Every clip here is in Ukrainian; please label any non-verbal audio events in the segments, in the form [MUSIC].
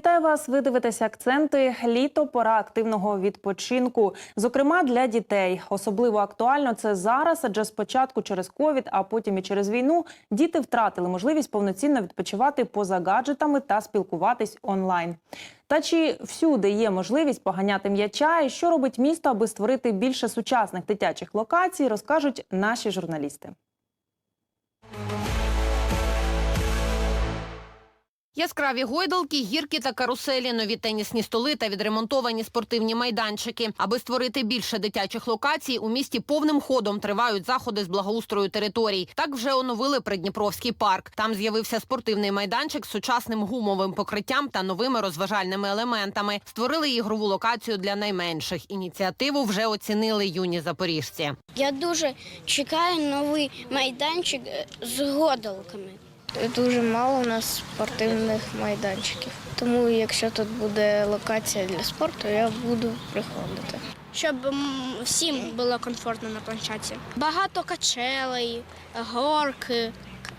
Вітаю вас. Ви дивитеся акценти. Літо пора активного відпочинку. Зокрема, для дітей. Особливо актуально це зараз, адже спочатку через ковід, а потім і через війну діти втратили можливість повноцінно відпочивати поза гаджетами та спілкуватись онлайн. Та чи всюди є можливість поганяти м'яча, і що робить місто, аби створити більше сучасних дитячих локацій, розкажуть наші журналісти. Яскраві гойдалки, гірки та каруселі, нові тенісні столи та відремонтовані спортивні майданчики. Аби створити більше дитячих локацій, у місті повним ходом тривають заходи з благоустрою територій. Так вже оновили Придніпровський парк. Там з'явився спортивний майданчик з сучасним гумовим покриттям та новими розважальними елементами. Створили ігрову локацію для найменших. Ініціативу вже оцінили юні запоріжці. Я дуже чекаю новий майданчик е, з годалками. Дуже мало у нас спортивних майданчиків. Тому якщо тут буде локація для спорту, я буду приходити. Щоб всім було комфортно на площадці. Багато качелей, горки,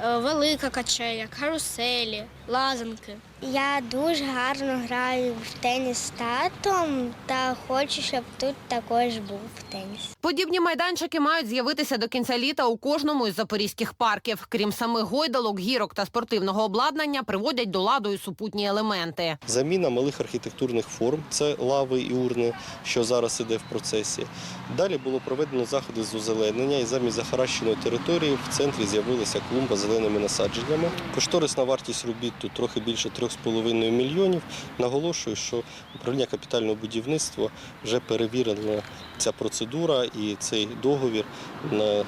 е, велика качеля, каруселі, лазанки. Я дуже гарно граю в теніс з татом та хочу, щоб тут також був теніс. Подібні майданчики мають з'явитися до кінця літа у кожному із запорізьких парків. Крім самих гойдалок, гірок та спортивного обладнання, приводять до ладу і супутні елементи. Заміна малих архітектурних форм це лави і урни, що зараз іде в процесі. Далі було проведено заходи з озеленення, і замість захаращеної території в центрі з'явилася клумба з зеленими насадженнями. Кошторисна вартість робіт тут трохи більше 3,5 мільйонів. Наголошую, що управління капітального будівництва вже перевірено ця процедура і цей договір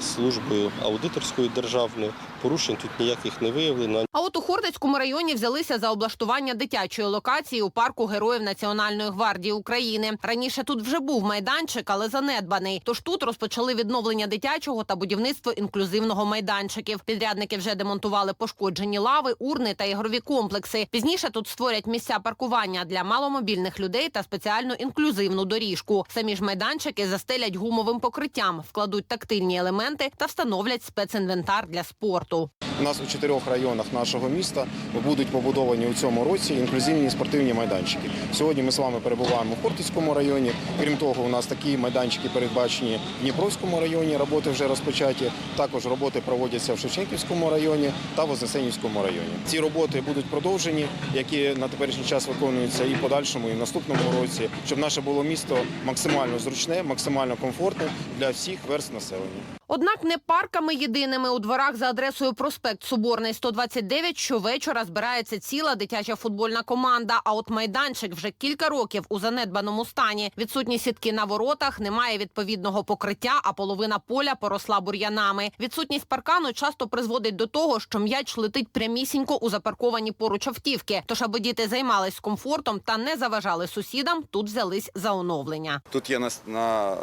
службою аудиторською державною. Порушень тут ніяких не виявлено. А от у Хортицькому районі взялися за облаштування дитячої локації у парку Героїв Національної гвардії України. Раніше тут вже був майданчик, але занедбаний. Тож тут розпочали відновлення дитячого та будівництво інклюзивного майданчиків. Підрядники вже демонтували пошкоджені лави, урни та ігрові комплекси. Пізніше тут створять місця паркування для маломобільних людей та спеціальну інклюзивну доріжку. Самі ж майданчики застелять гумовим покриттям, вкладуть тактильні елементи та встановлять спецінвентар для спорту. У нас у чотирьох районах нашого міста будуть побудовані у цьому році інклюзивні спортивні майданчики. Сьогодні ми з вами перебуваємо в Хортицькому районі. Крім того, у нас такі майданчики передбачені в Дніпровському районі. Роботи вже розпочаті. Також роботи проводяться в Шевченківському районі та Вознесенівському районі. Ці роботи будуть продовжені, які на теперішній час виконуються і в подальшому, і в наступному році, щоб наше було місто максимально зручне, максимально комфортно для всіх верст населення. Однак не парками єдиними у дворах за адресою проспект Соборний 129 щовечора збирається ціла дитяча футбольна команда. А от майданчик вже кілька років у занедбаному стані. Відсутні сітки на воротах, немає відповідного покриття, а половина поля поросла бур'янами. Відсутність паркану часто призводить до того, що м'яч летить прямісінько у запарковані поруч автівки. Тож, аби діти займались комфортом та не заважали сусідам, тут взялись за оновлення. Тут є на, на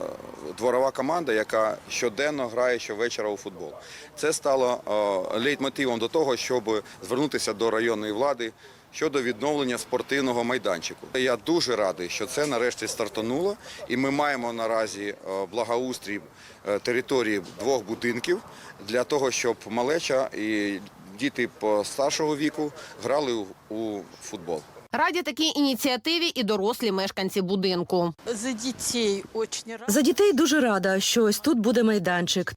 дворова команда, яка щоденно грає щовечора у футбол. Це стало е, лейтмотивом до того, щоб звернутися до районної влади щодо відновлення спортивного майданчику. Я дуже радий, що це нарешті стартануло, і ми маємо наразі е, благоустрій е, території двох будинків для того, щоб малеча і діти старшого віку грали у футбол. Раді такій ініціативі і дорослі мешканці будинку. За дітей очень. За дітей дуже рада, що ось тут буде майданчик.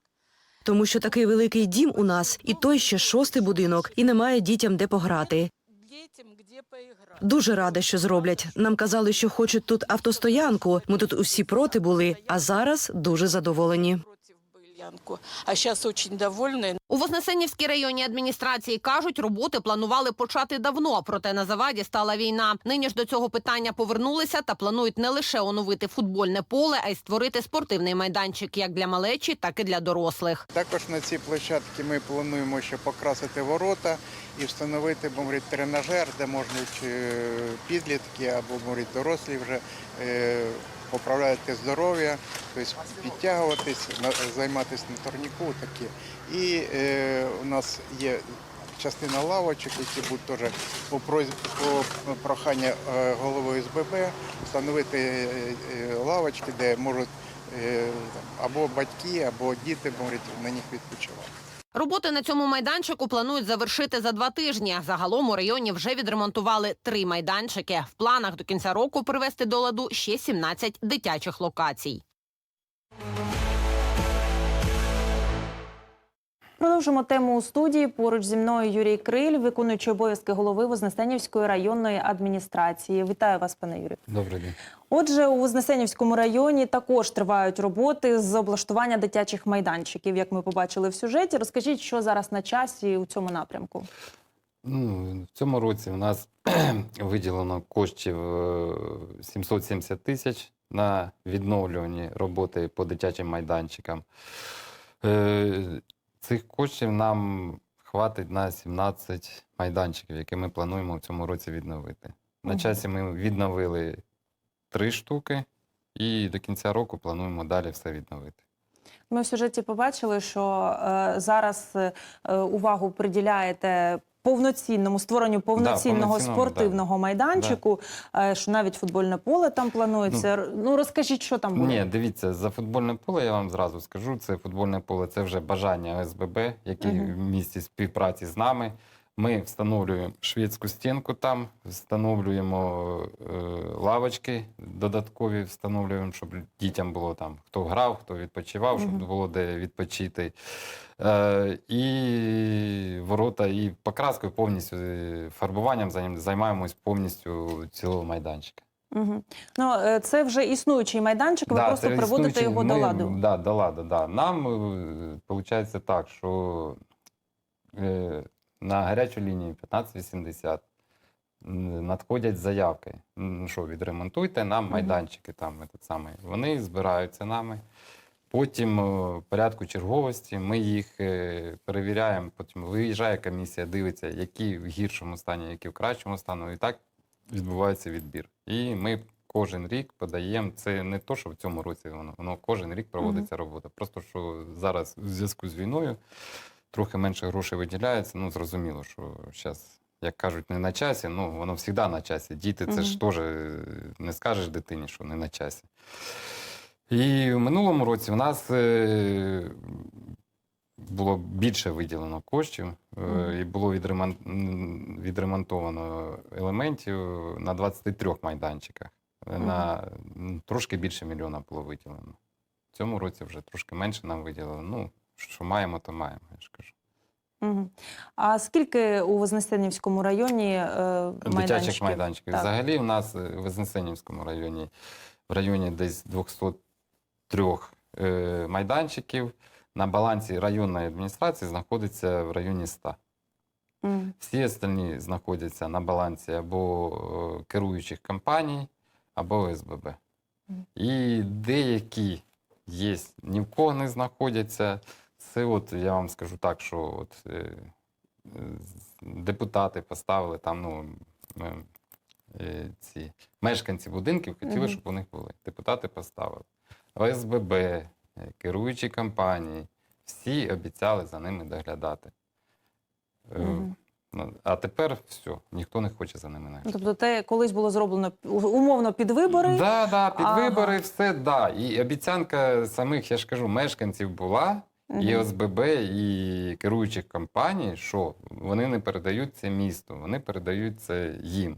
Тому що такий великий дім у нас, і той ще шостий будинок, і немає дітям де пограти. Детям где поиграть. Дуже рада, що зроблять. Нам казали, що хочуть тут автостоянку. Ми тут усі проти були, а зараз дуже задоволені. А сейчас очень довольны. У Вознесенівській районній адміністрації кажуть, роботи планували почати давно, проте на заваді стала війна. Нині ж до цього питання повернулися та планують не лише оновити футбольне поле, а й створити спортивний майданчик як для малечі, так і для дорослих. Також на цій площадці ми плануємо ще покрасити ворота і встановити мовить, тренажер, де можуть е, підлітки або мовить, дорослі вже е, поправляти здоров'я, тобто підтягуватись, займатися на турніку такі. І е, у нас є частина лавочок, які будуть теж по, проханню е, голови СББ встановити е, е, лавочки, де можуть е, або батьки, або діти можуть на них відпочивати. Роботи на цьому майданчику планують завершити за два тижні. Загалом у районі вже відремонтували три майданчики. В планах до кінця року привести до ладу ще 17 дитячих локацій. Продовжимо тему у студії. Поруч зі мною Юрій Криль, виконуючий обов'язки голови Вознесенівської районної адміністрації. Вітаю вас, пане Юрію. Добрий день. Отже, у Вознесенівському районі також тривають роботи з облаштування дитячих майданчиків, як ми побачили в сюжеті. Розкажіть, що зараз на часі у цьому напрямку. Ну, в цьому році у нас [CLEARS THROAT] виділено коштів е, 770 тисяч на відновлювані роботи по дитячим майданчикам. Цих коштів нам хватить на 17 майданчиків, які ми плануємо в цьому році відновити. На часі ми відновили три штуки, і до кінця року плануємо далі все відновити. Ми в сюжеті побачили, що е, зараз е, увагу приділяєте повноцінному створенню повноцінного повноцінному, спортивного майданчику, да. що навіть футбольне поле там планується. Ну, розкажіть, що там буде. Ні, дивіться, за футбольне поле я вам зразу скажу. Це футбольне поле, це вже бажання ОСББ, які угу. в місті співпраці з нами. Ми встановлюємо шведську стінку там, встановлюємо е, лавочки додаткові, встановлюємо, щоб дітям було там хто грав, хто відпочивав, щоб було де відпочити. Е, і ворота, і покраскою повністю е, фарбуванням займ- займаємось повністю цілого майданчика. Угу. Ну, е, це вже існуючий майданчик, ви просто приводите існуючий, його до ладу. Да, до ладу, да. Нам виходить так, що е, на гарячу лінію 1580 м, надходять заявки. М, Що відремонтуйте нам майданчики там. этот самий. Вони збираються нами. Потім в порядку черговості ми їх е, перевіряємо. Потім виїжджає комісія, дивиться, які в гіршому стані, які в кращому стані. І так відбувається відбір. І ми кожен рік подаємо. Це не то, що в цьому році воно, воно кожен рік проводиться робота. Просто що зараз в зв'язку з війною трохи менше грошей виділяється. Ну, зрозуміло, що зараз, як кажуть, не на часі, ну воно завжди на часі. Діти, це ж теж не скажеш дитині, що не на часі. І в минулому році в нас е, було більше виділено коштів, е, і було відремонтовано елементів на 23 майданчиках. Е, На трошки більше мільйона було виділено. В цьому році вже трошки менше нам виділили. Ну, що маємо, то маємо, я ж кажу. Угу. А скільки у Вознесенівському районі е, Дитячих майданчиків? майданчиків. Так. Взагалі в нас е, в Вознесенівському районі в районі десь 203 е, майданчиків. На балансі районної адміністрації знаходиться в районі 100. Мгм. Всі остальні знаходяться на балансі або е, керуючих компаній, або ОСББ. Мгм. І деякі є, ні в кого не знаходяться. Це от я вам скажу так, що от, е, депутати поставили там, ну, е, ці мешканці будинків хотіли, щоб у них були. Депутати поставили. ОСББ, е, керуючі компанії, всі обіцяли за ними доглядати. Е, Мгм. Ну, а тепер все, ніхто не хоче за ними наглядати. Тобто те колись було зроблено умовно під вибори. Да, да, під Ага. вибори все, да. І обіцянка самих, я ж кажу, мешканців була, і ОСББ, і керуючих компаній, що вони не передають це місту, вони передають це їм.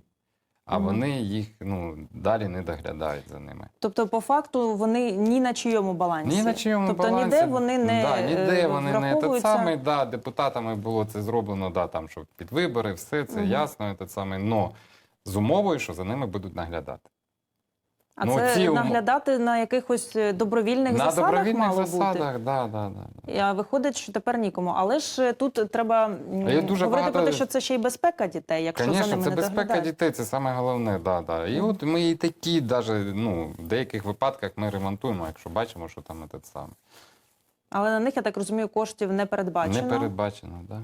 А вони їх ну, далі не доглядають за ними. Тобто, по факту, вони ні на чийому балансі. Ні на чийому тобто, балансі. ніде вони не да, ніде е, вони не те саме. Да, депутатами було це зроблено, да, там, що під вибори, все це Мгм. ясно, те саме. Но з умовою, що за ними будуть наглядати. А Ну, це ці наглядати на якихось е, добровільних На засадах добровільних мало засадах, бути. да, да, да. А виходить, що тепер нікому. Але ж е, тут треба дуже говорити про те, що це ще й безпека дітей, якщо за Звісно, ними це не безпека доглядають. дітей, це саме головне. Да, да. І от ми і такі, даже, ну, в деяких випадках ми ремонтуємо, якщо бачимо, що там те саме. Але на них, я так розумію, коштів не передбачено. Не передбачено, да.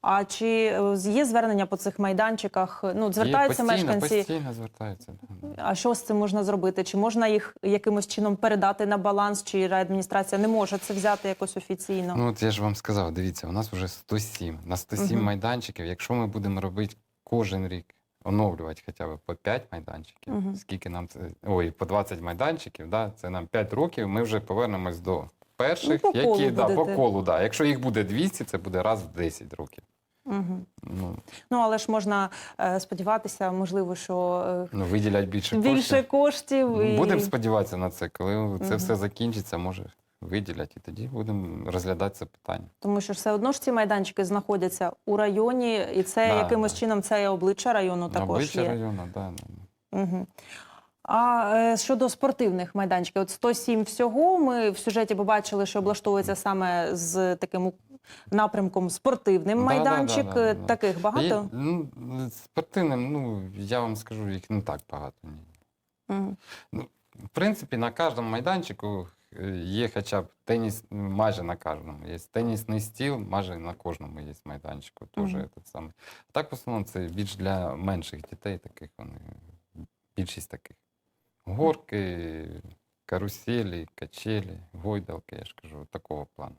А чи е, є звернення по цих майданчиках? Ну, звертаються Є постійно, мешканці. Постійно звертаються. А що з цим можна зробити? Чи можна їх якимось чином передати на баланс, чи райадміністрація не може це взяти якось офіційно? Ну, от я ж вам сказав, дивіться, у нас вже 107. На 107 Мгм. майданчиків, якщо ми будемо робити кожен рік, оновлювати хоча б по 5 майданчиків, Мгм. скільки нам це. Ой, по 20 майданчиків, да, це нам 5 років, ми вже повернемось до перших, Ну, по колу які да, по колу. Да. Якщо їх буде 200, це буде раз в 10 років. Угу. Ну, Ну але ж можна е, сподіватися, можливо, що е, ну виділять більше, більше коштів. коштів. І... Будемо сподіватися на це. Коли це все закінчиться, може виділять, і тоді будемо розглядати це питання. Тому що все одно ж ці майданчики знаходяться у районі, і це Да, якимось да. чином це і обличчя району також Обличчя є. району, да, да. Угу. А е, щодо спортивних майданчиків, от 107 всього. Ми в сюжеті побачили, що облаштовується саме з таким напрямком спортивним Да, да, майданчик. да, да, да. Таких багато. Є, ну, спортивним, ну я вам скажу, їх не так багато. Ні. Мгм. В принципі, на кожному майданчику е, є хоча б теніс, ну, майже на кожному. Є тенісний стіл, майже на кожному є майданчику. Теж этот самий. Так, в основному, це більш для менших дітей, таких вони, більшість таких. Горки, каруселі, качелі, гойдалки, я ж кажу, такого плану.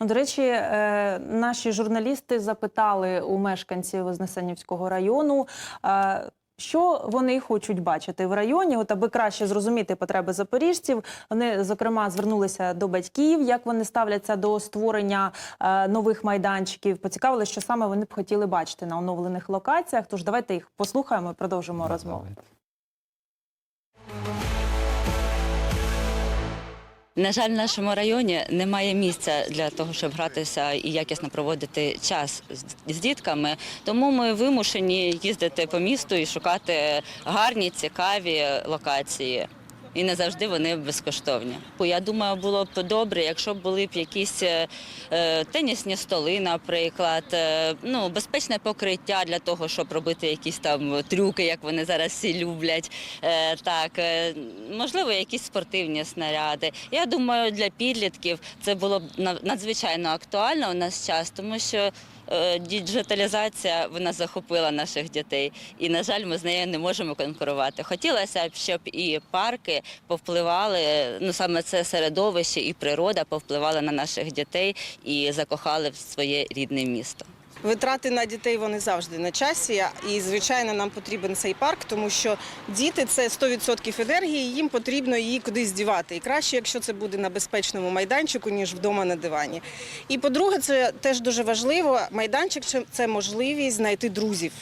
Ну, До речі, е, наші журналісти запитали у мешканців Вознесенівського району. е, Що вони хочуть бачити в районі, от аби краще зрозуміти потреби запоріжців. Вони зокрема звернулися до батьків, як вони ставляться до створення е, нових майданчиків. Поцікавили, що саме вони б хотіли бачити на оновлених локаціях. Тож давайте їх послухаємо і продовжимо розмову. На жаль, в нашому районі немає місця для того, щоб гратися і якісно проводити час з дітками. Тому ми вимушені їздити по місту і шукати гарні, цікаві локації. І не завжди вони безкоштовні. Я думаю, було б добре, якщо б були б якісь е, е, тенісні столи, наприклад, е, ну безпечне покриття для того, щоб робити якісь там трюки, як вони зараз всі люблять. Так, можливо, якісь спортивні снаряди. Я думаю, для підлітків це було б на- надзвичайно актуально у нас час, тому що. Е, Діджиталізація вона захопила наших дітей, і на жаль, ми з нею не можемо конкурувати. Хотілося б, щоб і парки повпливали. Ну саме це середовище і природа повпливали на наших дітей і закохали в своє рідне місто. Витрати на дітей вони завжди на часі, і звичайно нам потрібен цей парк, тому що діти це 100% енергії, їм потрібно її кудись дівати. І краще, якщо це буде на безпечному майданчику, ніж вдома на дивані. І по-друге, це теж дуже важливо. Майданчик це- можливість знайти друзів.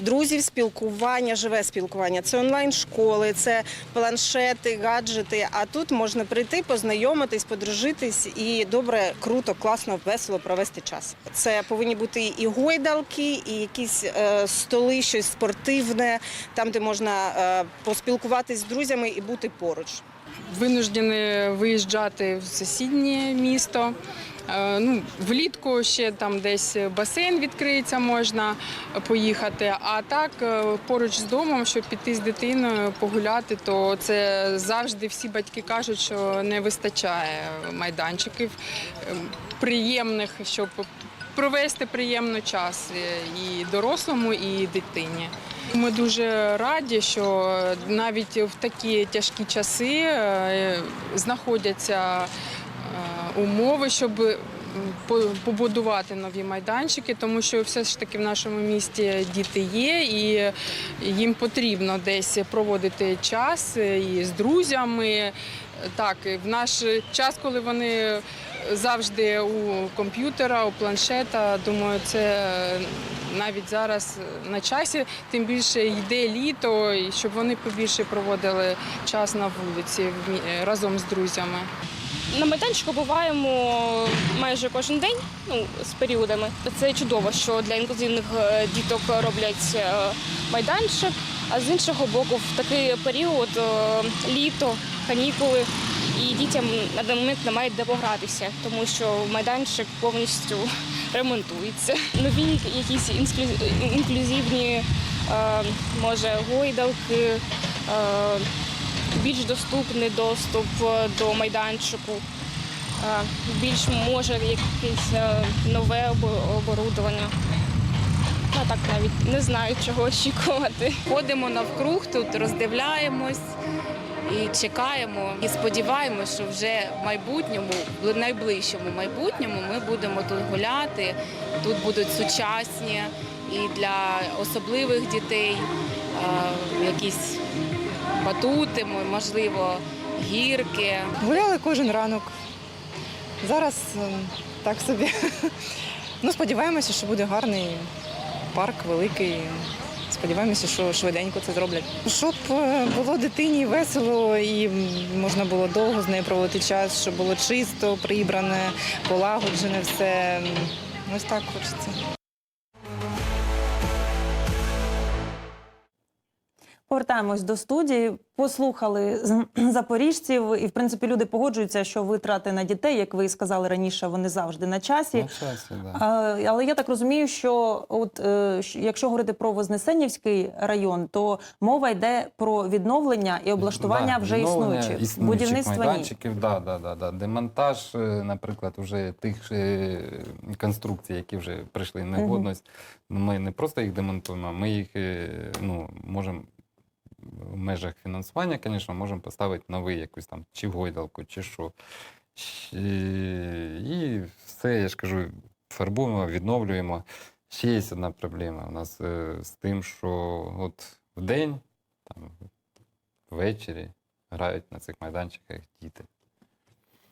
Друзів, спілкування, живе спілкування. Це онлайн-школи, це планшети, гаджети. А тут можна прийти, познайомитись, подружитись і добре, круто, класно, весело провести час. Це повинні бути і гойдалки, і якісь е, столи, щось спортивне, там, де можна е, поспілкуватись з друзями і бути поруч. винуждені виїжджати в сусіднє місто. Е, Ну, влітку ще там десь басейн відкриється, можна поїхати. А так поруч з домом, щоб піти з дитиною погуляти, то це завжди всі батьки кажуть, що не вистачає майданчиків е, приємних, щоб провести приємний час і дорослому, і дитині. Ми дуже раді, що навіть в такі тяжкі часи е, знаходяться е, умови, щоб побудувати нові майданчики, тому що все ж таки в нашому місті діти є, і їм потрібно десь проводити час е, і з друзями. Так, в наш час, коли вони завжди у комп'ютера, у планшета, думаю, це навіть зараз на часі, тим більше йде літо, і щоб вони побільше проводили час на вулиці разом з друзями. На майданчику буваємо майже кожен день, ну з періодами. Це чудово, що для інклюзивних е, діток роблять е, майданчик. А з іншого боку, в такий період е, літо, канікули, і дітям на даний момент немає де погратися, тому що майданчик повністю [LAUGHS] ремонтується. Нові якісь інклюзивні, е, може, гойдалки. е, більш доступний доступ до майданчику, е, більш може якесь нове оборудовання. Ну, так навіть не знаю, чого очікувати. Ходимо навкруг, тут роздивляємось і чекаємо. І сподіваємось, що вже в майбутньому, в найближчому майбутньому, ми будемо тут гуляти. Тут будуть сучасні і для особливих дітей е, якісь батути, можливо, гірки. Гуляли кожен ранок Зараз ем, так собі. Ну, сподіваємося, що буде гарний парк великий. Сподіваємося, що швиденько це зроблять. Щоб е, було дитині весело і можна було довго з нею проводити час, щоб було чисто, прибране, полагоджене все. Ось так хочеться. Повертаємось до студії. Послухали [CLEARS THROAT] запоріжців, і в принципі люди погоджуються, що витрати на дітей, як ви і сказали раніше, вони завжди на часі. На часі, да. А, Але я так розумію, що от е, якщо говорити про Вознесенівський район, то мова йде про відновлення і облаштування Да, вже відновлення існуючих. існуючих Будівництва ні. да, да, да, да. демонтаж, е, наприклад, уже тих е, конструкцій, які вже прийшли в негодність. Ми не просто їх демонтуємо, ми їх е, ну, можемо в межах фінансування, звісно, можемо поставити новий якусь там чи гойдалку, чи що. І все, я ж кажу, фарбуємо, відновлюємо. Ще є одна проблема у нас е, з тим, що от в день, там, ввечері грають на цих майданчиках діти.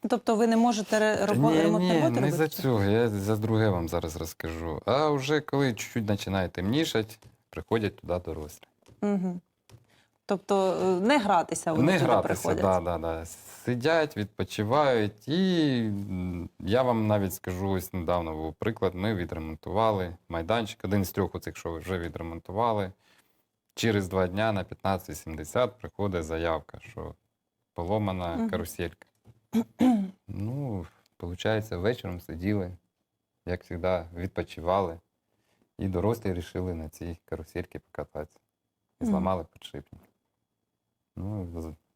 Тобто ви не можете ре- робо- ні, ні, не за цього, я за друге вам зараз розкажу. А вже коли чуть-чуть починає темнішати, приходять туди дорослі. Угу. Тобто е, не гратися вони Не туди гратися, приходять. да, да, да. сидять, відпочивають. І я вам навіть скажу, ось недавно був приклад. Ми відремонтували майданчик, один з трьох оцих, що вже відремонтували. Через два дня на 15.70 приходить заявка, що поломана Мгм. каруселька. Ну, виходить, вечором сиділи, як завжди, відпочивали. І дорослі вирішили на цій карусельці покататися. І зламали підшипник. Ну,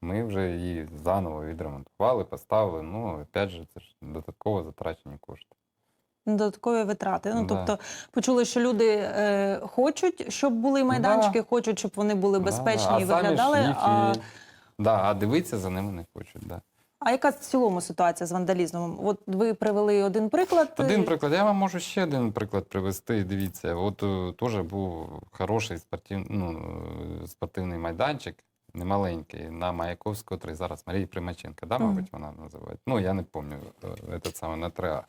ми вже її заново відремонтували, поставили. Ну, опять же, це ж додатково затрачені кошти. Додаткові витрати. Ну Да. тобто почули, що люди е, хочуть, щоб були майданчики, хочуть, щоб вони були безпечні Да, і. Виглядали. їх А, і- Да, а дивитися за ними не хочуть. Да. а яка в цілому ситуація з вандалізмом? От ви привели один приклад. Один приклад. Я вам можу ще один приклад привести. Дивіться, от е, теж був хороший спортив, ну, е, спортивний майданчик, немаленький, на Маяковського 3. Зараз Марії Примаченка, да, мабуть, вона називається. Ну, я не пам'ятаю, этот саме на 3А.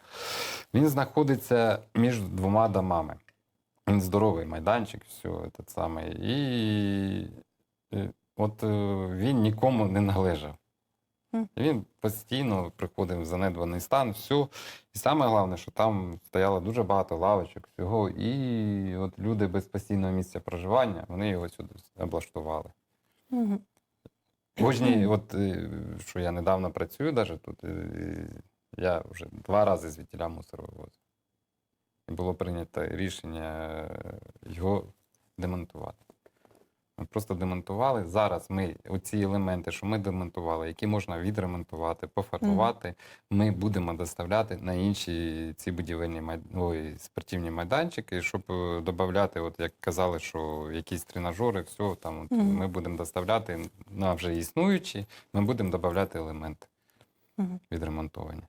Він знаходиться між двома домами. Він здоровий майданчик, все, этот самий. І от е, він нікому не належав. Мгм. Він постійно приходив в занедбаний стан, все. І саме головне, що там стояло дуже багато лавочок, всього. І от люди без постійного місця проживання, вони його сюди облаштували. Мгм. Кожній, от е, що я недавно працюю, навіть тут, е, я вже два рази звідтіля мусор вивозив. І було прийнято рішення е, його демонтувати. Просто демонтували. Зараз ми оці елементи, що ми демонтували, які можна відремонтувати, пофарбувати, ми будемо доставляти на інші ці будівельні май... Ой, спортивні майданчики, щоб е, додати, от як казали, що якісь тренажери, все там от, ми будемо доставляти на вже існуючі, ми будемо додати елементи відремонтовані.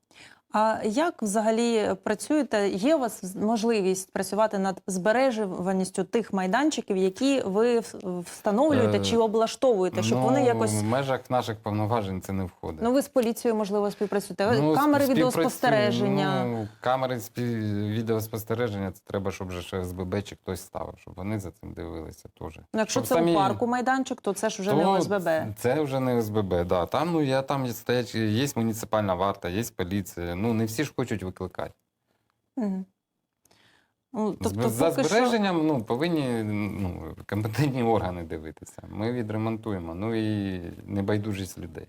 А як взагалі працюєте? Є у вас можливість працювати над збережуваністю тих майданчиків, які ви встановлюєте Е, чи облаштовуєте, щоб ну, вони якось в межах наших повноважень це не входить. ну ви з поліцією можливо співпрацюєте? Ну, Камери співпрацю- відеоспостереження. Ну, камери спів... відеоспостереження це треба, щоб вже ще СББ чи хтось ставив, щоб вони за цим дивилися теж. Ну, якщо Щоб це самі- у парку майданчик, то це ж вже не То ОСББ. Це вже не ОСББ, да. Там, ну, я, там є, стоять, є муніципальна варта, є поліція. Ну, не всі ж хочуть викликати. Ну, тобто, За поки що збереженням ну, повинні ну, компетентні органи дивитися. Ми відремонтуємо. Ну і небайдужість людей.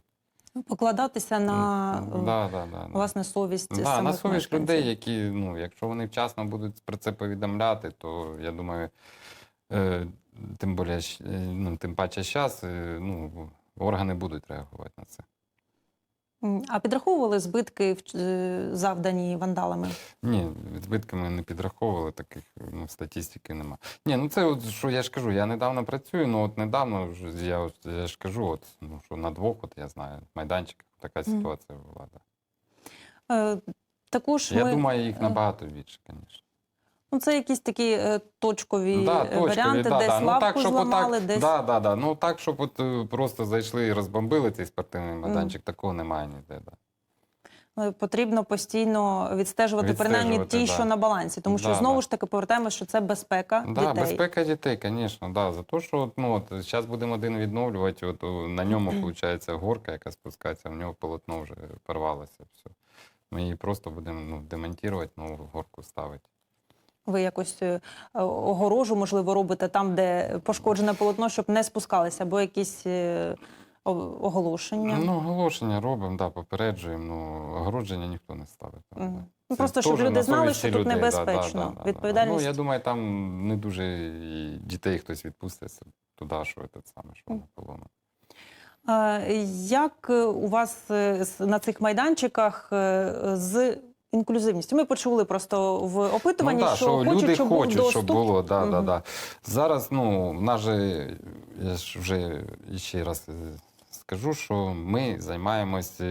покладатися на е, да, да, да, власне совість Да, на совість мешканців. людей, які, ну, якщо вони вчасно будуть про це повідомляти, то я думаю, е, тим, більше, е, ну, тим паче зараз, е, ну, органи будуть реагувати на це. А підраховували збитки е, завдані вандалами? Ні, збитки ми не підраховували, таких ну, статистики нема. Ні, ну це от, що я ж кажу, я недавно працюю, ну от недавно я, от, я ж кажу, от, ну, що на двох, от я знаю, майданчиках така ситуація була. Да. Е, Також Я ми, думаю, їх е, набагато більше, звісно. Ну, це якісь такі е, точкові Да, е, точкові, варіанти, да, десь да. Ну, так, щоб зламали, отак, десь. да, да, да. Ну так, щоб от е, просто зайшли і розбомбили цей спортивний майданчик, такого немає ніде. Да. е, потрібно постійно відстежувати принаймні Відстежувати, ті, да. що на балансі, тому що Да, знову да. ж таки повертаємося, що це безпека Да, дітей. безпека дітей, звісно, да. За те, що от, ну, от, зараз будемо один відновлювати, от, о, на ньому, [CLEARS THROAT] виходить, горка, яка спускається, в нього полотно вже порвалося. Все. Ми її просто будемо ну, демонтувати, нову горку ставити. Ви якось е, огорожу, можливо, робите там, де пошкоджене полотно, щоб не спускалися, або якісь е, оголошення. Ну, оголошення робимо, да, попереджуємо, ну, огородження ніхто не ставить. Ну, просто щоб люди знали, що тут людей, да, небезпечно. да, да, да. Відповідальність. Ну, я думаю, там не дуже і дітей хтось відпуститься туди, що це саме, що воно полоно. Е, Як у вас е, на цих майданчиках з інклюзивністю? Ми почули просто в опитуванні, ну, да, що, що хочуть, люди щоб хочуть, був щоб було. Да, да, да. Зараз, ну, в нас же, я ж вже ще раз е, скажу, що ми займаємося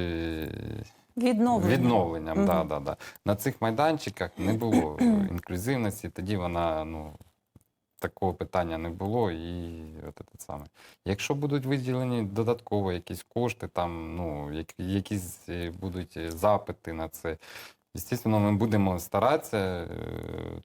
Відновлення. відновленням. Мгм. Да, да, да. На цих майданчиках не було [CLEARS THROAT] інклюзивності, тоді вона, ну. Такого питання не було, і от це саме. Якщо будуть виділені додатково якісь кошти, там ну якісь е, будуть е, запити на це. Звісно, ми будемо старатися е,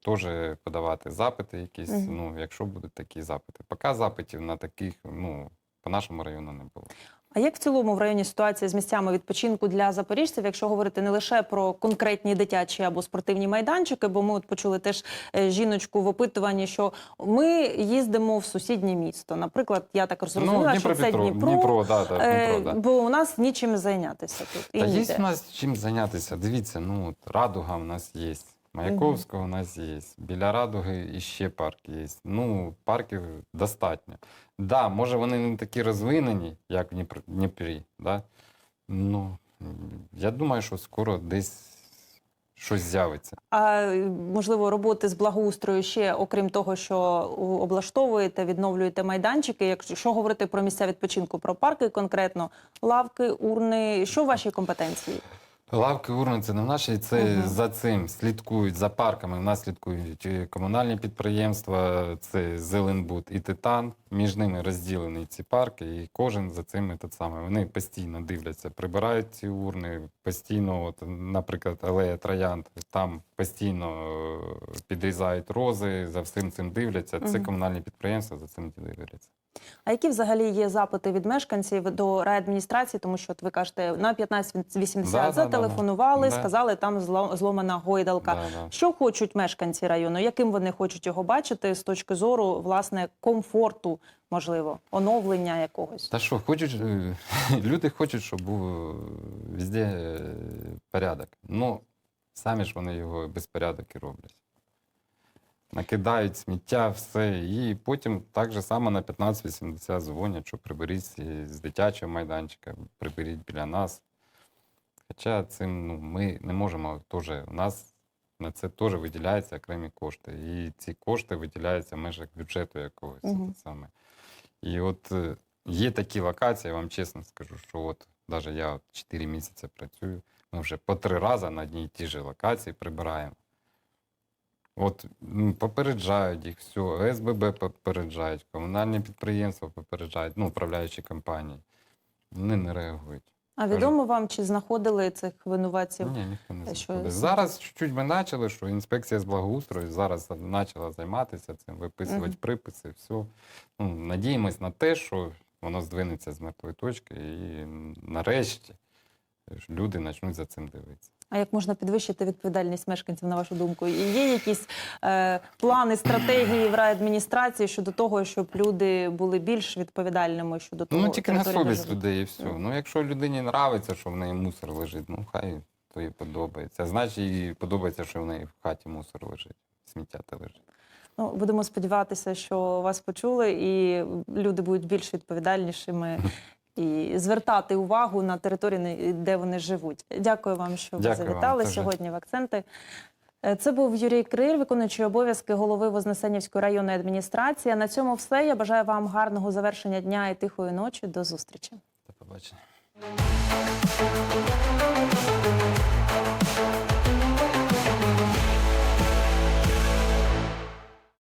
теж подавати запити, якісь, Мгм. ну, якщо будуть такі запити. Поки запитів на таких, ну, по нашому району не було. А як в цілому в районі ситуація з місцями відпочинку для запоріжців, якщо говорити не лише про конкретні дитячі або спортивні майданчики, бо ми от почули теж е, жіночку в опитуванні, що ми їздимо в сусіднє місто. Наприклад, я так зрозуміла, що це Дніпро, Дніпро, да, да, е, Дніпро, да. бо у нас нічим зайнятися тут. І Та є у нас чим зайнятися. Дивіться, ну от Радуга в нас є. Маяковського у нас є. Біля Радуги іще парк є. Ну, парків достатньо. Да, може вони не такі розвинені, як в Дніпр- Дніпрі. Да? Ну, я думаю, що скоро десь щось з'явиться. А можливо, роботи з благоустрою ще, окрім того, що облаштовуєте, відновлюєте майданчики. Якщо що говорити про місця відпочинку, про парки конкретно, лавки, урни, що в вашій компетенції? Лавки урни це не наші, це Мгм. за цим слідкують за парками. В нас слідкують комунальні підприємства, це Зеленбуд і Титан. Між ними розділені ці парки, і кожен за цим те саме. Вони постійно дивляться, прибирають ці урни, постійно, от, наприклад, алея Троянд, там постійно е, підрізають рози, за всім цим дивляться. Це Мгм. комунальні підприємства за цим дивляться. А які взагалі є запити від мешканців до райадміністрації? Тому що от ви кажете, на 1580 Да, да, да, зателефонували, да. сказали, там зло- зломана гойдалка. Да, да. Що хочуть мешканці району? Яким вони хочуть його бачити з точки зору власне комфорту, можливо, оновлення якогось? Та що, хочуть, е, [LAUGHS] люди хочуть, щоб був е, везде е, порядок. Ну, самі ж вони його безпорядок і роблять. Накидають сміття, все, і потім так же само на 1580 дзвонять, що приберіть з- дитячого майданчика, приберіть біля нас. Хоча цим ну, ми не можемо теж, у нас на це теж виділяються окремі кошти. І ці кошти виділяються в межах бюджету якогось. Це саме. І от е, є такі локації, я вам чесно скажу, що от навіть я от 4 місяці працюю, ми вже по три рази на одній і ті ж локації прибираємо. От попереджають їх все, ОСББ попереджають, комунальні підприємства попереджають, ну, управляючі компанії. Вони не реагують. А відомо вам, чи знаходили цих винуватців? Ні, ніхто не Те, що знаходить. з- Зараз чуть-чуть ми почали, що інспекція з благоустрою зараз почала займатися цим, виписувати Мгм. приписи, все. Ну, надіємось на те, що воно здвинеться з мертвої точки, і нарешті люди почнуть за цим дивитися. А як можна підвищити відповідальність мешканців, на вашу думку? І є якісь е, плани, стратегії в райадміністрації щодо того, щоб люди були більш відповідальними щодо того, Ну, тільки на совість людей і все. Ну, якщо людині нравиться, що в неї мусор лежить, ну хай то їй подобається. Значить, їй подобається, що в неї в хаті мусор лежить, сміття те лежить. Ну, будемо сподіватися, що вас почули, і люди будуть більш відповідальнішими [LAUGHS] і звертати увагу на території, де вони живуть. Дякую вам, що Дякую ви завітали вам, сьогодні в акценти. Е, Це був Юрій Криль, виконуючий обов'язки голови Вознесенівської районної адміністрації. На цьому все. Я бажаю вам гарного завершення дня і тихої ночі. До зустрічі. До побачення.